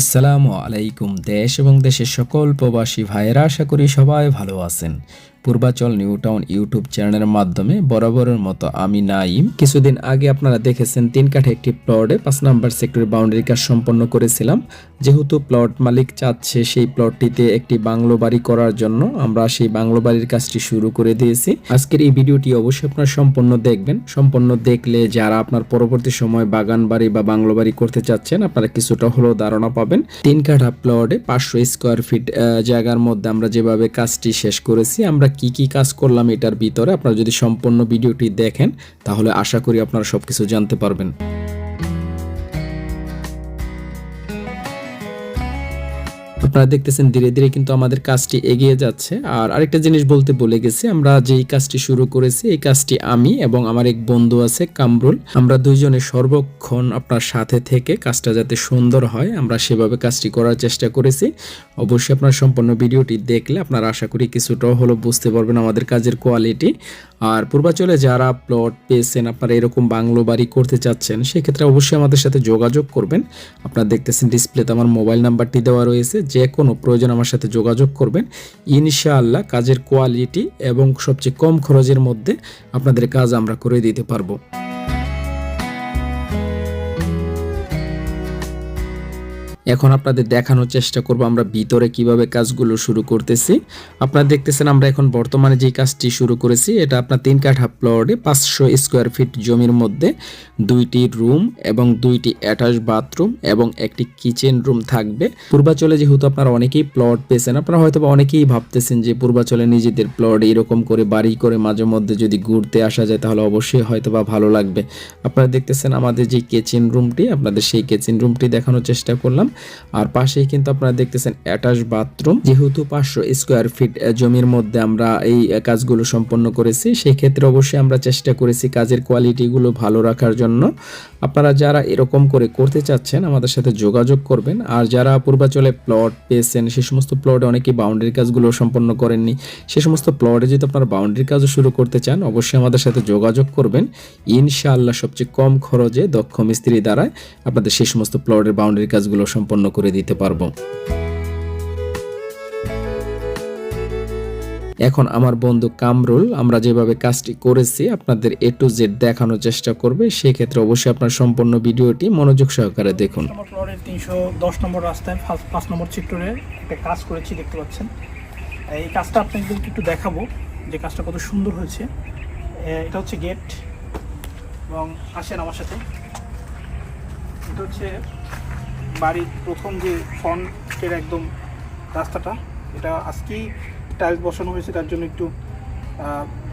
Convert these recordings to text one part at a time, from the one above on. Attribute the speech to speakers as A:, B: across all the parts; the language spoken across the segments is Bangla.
A: আসসালামু আলাইকুম দেশ এবং দেশের সকল প্রবাসী ভাইয়েরা আশা করি সবাই ভালো আছেন। পূর্বাচল নিউ টাউন ইউটিউব চ্যানেলের মাধ্যমে বরাবরের মতো আমি নাইম। কিছুদিন আগে আপনারা দেখেছেন, তিন কাঠে একটি প্লটে পাঁচ নাম্বার সেক্টরের বাউন্ডারি কাজ সম্পন্ন করেছিলাম। যেহেতু প্লট মালিক চাচ্ছে সেই প্লটটিতে একটি বাংলো বাড়ি করার জন্য, আমরা সেই বাংলো বাড়ির কাজটি শুরু করে দিয়েছি। আজকের এই ভিডিওটি অবশ্যই আপনারা সম্পূর্ণ দেখবেন। সম্পূর্ণ দেখলে যারা আপনার পরবর্তী সময় বাগান বাড়ি বা বাংলো বাড়ি করতে চাচ্ছেন, আপনারা কিছুটা হলেও ধারণা পাবেন। তিন কাঠা প্লটে পাঁচশো স্কোয়ার ফিট জায়গার মধ্যে আমরা যেভাবে কাজটি শেষ করেছি, আমরা কি কি কাজ করলাম এটার ভিতরে আপনারা যদি সম্পূর্ণ ভিডিওটি দেখেন, তাহলে আশা করি আপনারা সবকিছু জানতে পারবেন। আপনারা দেখতেছেন ধীরে ধীরে কিন্তু আমাদের কাজটি এগিয়ে যাচ্ছে। আর আরেকটা জিনিস বলতে বলে গেছি, আমরা যেই কাজটি শুরু করেছি, এই কাজটি আমি এবং আমার এক বন্ধু আছে, কামরুল। আমরা দুইজনে সর্বক্ষণ আপনার সাথে থেকে কাজটা যাতে সুন্দর হয়, আমরা সেভাবে কাজটি করার চেষ্টা করেছি। অবশ্যই আপনার সম্পূর্ণ ভিডিওটি দেখলে আপনারা আশা করি কিছুটাও হলো বুঝতে পারবেন আমাদের কাজের কোয়ালিটি। আর পূর্বাচলে যারা প্লট পেয়েছেন, আপনারা এরকম বাংলো বাড়ি করতে চাচ্ছেন, সেক্ষেত্রে অবশ্যই আমাদের সাথে যোগাযোগ করবেন। আপনারা দেখতেছেন ডিসপ্লেতে আমার মোবাইল নাম্বারটি দেওয়া রয়েছে যে কোনো প্রয়োজন আমার সাথে যোগাযোগ করবেন। ইনশাআল্লাহ কাজের কোয়ালিটি এবং সবচেয়ে কম খরচের মধ্যে আপনাদের কাজ আমরা করে দিতে পারব। এখন আপনাদের দেখানোর চেষ্টা করব আমরা ভিতরে কীভাবে কাজগুলো শুরু করতেছি। আপনারা দেখতেছেন আমরা এখন বর্তমানে যে কাজটি শুরু করেছি, এটা আপনার তিন কাঠা প্লটে পাঁচশো স্কোয়ার ফিট জমির মধ্যে দুইটি রুম এবং দুইটি অ্যাটাচ বাথরুম এবং একটি কিচেন রুম থাকবে। পূর্বাচলে যেহেতু আপনারা অনেকেই প্লট পেয়েছেন, আপনারা হয়তো অনেকেই ভাবতেছেন যে পূর্বাচলে নিজেদের প্লট এরকম করে বাড়ি করে মাঝে মধ্যে যদি ঘুরতে আসা যায় তাহলে অবশ্যই হয়তো বা ভালো লাগবে। আপনারা দেখতেছেন আমাদের যে কিচেন রুমটি, আপনাদের সেই কিচেন রুমটি দেখানোর চেষ্টা করলাম। আর পাশেই কিন্তু আপনারা দেখতেছেন অ্যাটাচ বাথরুম। যেহেতু পাঁচশো স্কোয়ার ফিট জমির মধ্যে আমরা এই কাজগুলো সম্পন্ন করেছি সেই ক্ষেত্রে অবশ্যই আমরা চেষ্টা করেছি কাজের কোয়ালিটিগুলো ভালো রাখার জন্য। আপনারা যারা এরকম করে করতে চাচ্ছেন, আমাদের সাথে যোগাযোগ করবেন। আর যারা পূর্বাচলে প্লট পেয়েছেন, সে সমস্ত প্লটে অনেকেই বাউন্ডারি কাজগুলো সম্পন্ন করেননি। সে সমস্ত প্লটে যদি আপনারা বাউন্ডারি কাজও শুরু করতে চান, অবশ্যই আমাদের সাথে যোগাযোগ করবেন। ইনশাআল্লাহ সবচেয়ে কম খরচে দক্ষ মিস্ত্রি দ্বারায় আপনাদের সেই সমস্ত প্লটের বাউন্ডারি কাজগুলো সম্পন্ন করে দিতে পারব। এখন আমার বন্ধু কামরুল, আমরা যেভাবে কাজটি করেছি, আপনাদের এ টু জেড দেখানোর চেষ্টা করবে। সেক্ষেত্রে অবশ্যই আপনার সম্পূর্ণ ভিডিওটি মনোযোগ সহকারে দেখুন।
B: তিনশো দশ নম্বর রাস্তায় পাঁচ নম্বর সেক্টরে একটা কাজ করেছি, দেখতে পাচ্ছেন। এই কাজটা আপনাদেরকে একটু দেখাবো, যে কাজটা কত সুন্দর হয়েছে। এটা হচ্ছে গেট এবং আসেন আমার সাথে। এটা হচ্ছে বাড়ির প্রথম যে ফ্রন্টের একদম রাস্তাটা, এটা আজকেই টাইলস বসানো হয়েছে, তার জন্য একটু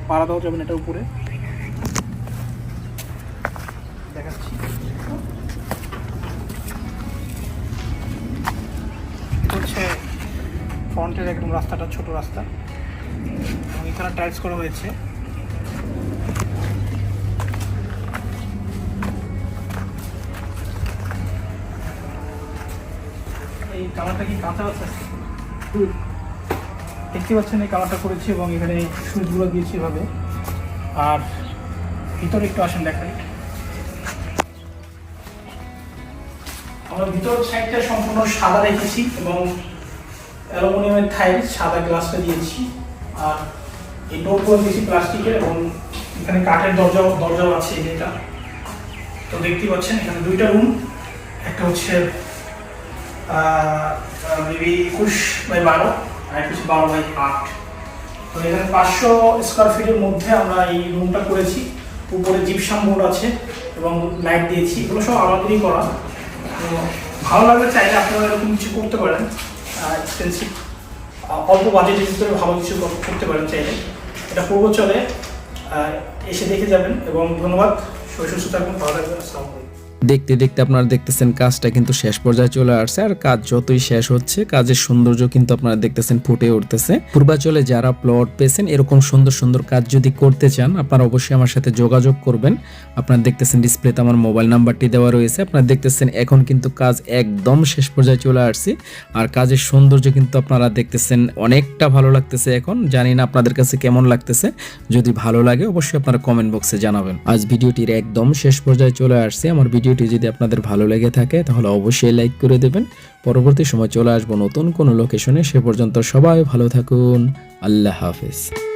B: পাড়া দেওয়া যাবে না এটার উপরে। ফ্রন্টের একদম রাস্তাটা, ছোট রাস্তা। এবং এখানে টাইলস করা হয়েছে। কালারটা কি কাঁচা আছে? দেখতে পাচ্ছেন এই কালারটা করেছি এবং এখানে সুইচগুলো দিয়েছি এভাবে। আর ভিতরে একটু আসেন দেখাই। আমরা ভিতর সাইডটা সম্পূর্ণ সাদা রেখেছি এবং অ্যালুমিনিয়ামের থাইল, সাদা গ্লাসটা দিয়েছি। আর এই ডোরগুলো দিয়েছি প্লাস্টিকের এবং এখানে কাঠের দরজাও দরজাও আছে এই যে এটা। তো দেখতে পাচ্ছেন এখানে দুইটা রুম, একটা হচ্ছে মেবি একুশ বাই বারো আর হচ্ছে বারো বাই আট। তো এখানে পাঁচশো স্কোয়ার ফিটের মধ্যে আমরা এই রুমটা করেছি। উপরে জিপসাম বোর্ড আছে এবং লাইট দিয়েছি। এগুলো সব আমাদেরই করা। তো ভালো লাগলে চাইলে আপনারা এরকম কিছু করতে পারেন। এক্সপেন্সিভ অল্প বাজেটের ভিতরে ভালো কিছু করতে পারেন চাইলে। এটা পূর্ব চলে এসে দেখে যাবেন। এবং ধন্যবাদ। সুস্থ থাকবেন ভালো থাকবেন। আসসালামু আলাইকুম।
A: দেখতে দেখতে আপনারা দেখতেছেন কাজটা কিন্তু শেষ পর্যায়ে চলে আসছে। আর কাজ যতই শেষ হচ্ছে, কাজের সৌন্দর্য কিন্তু আপনারা দেখতেছেন ফুটে উঠতেছে। পূর্বাচলে যারা প্লট পেয়েছেন, এরকম সুন্দর সুন্দর কাজ যদি করতে চান, আপনারা অবশ্যই আমার সাথে যোগাযোগ করবেন। আপনারা দেখতেছেন ডিসপ্লেতে আমার মোবাইল নাম্বারটি দেওয়া রয়েছে। আপনারা দেখতেছেন এখন কিন্তু কাজ একদম শেষ পর্যায়ে চলে আসছে। আর কাজের সৌন্দর্য কিন্তু আপনারা দেখতেছেন অনেকটা ভালো লাগতেছে এখন। জানি না আপনাদের কাছে কেমন লাগতেছে। যদি ভালো লাগে, অবশ্যই আপনারা কমেন্ট বক্সে জানাবেন। আজ ভিডিওটির একদম শেষ পর্যায়ে চলে আসছে। আমার ভিডিও ভিডিওটি যদি আপনাদের ভালো লেগে থাকে, তাহলে অবশ্যই লাইক করে দেবেন। পরবর্তী সময় চলে আসব নতুন কোনো লোকেশনে সে পর্যন্ত সবাই ভালো থাকুন। আল্লাহ হাফেজ।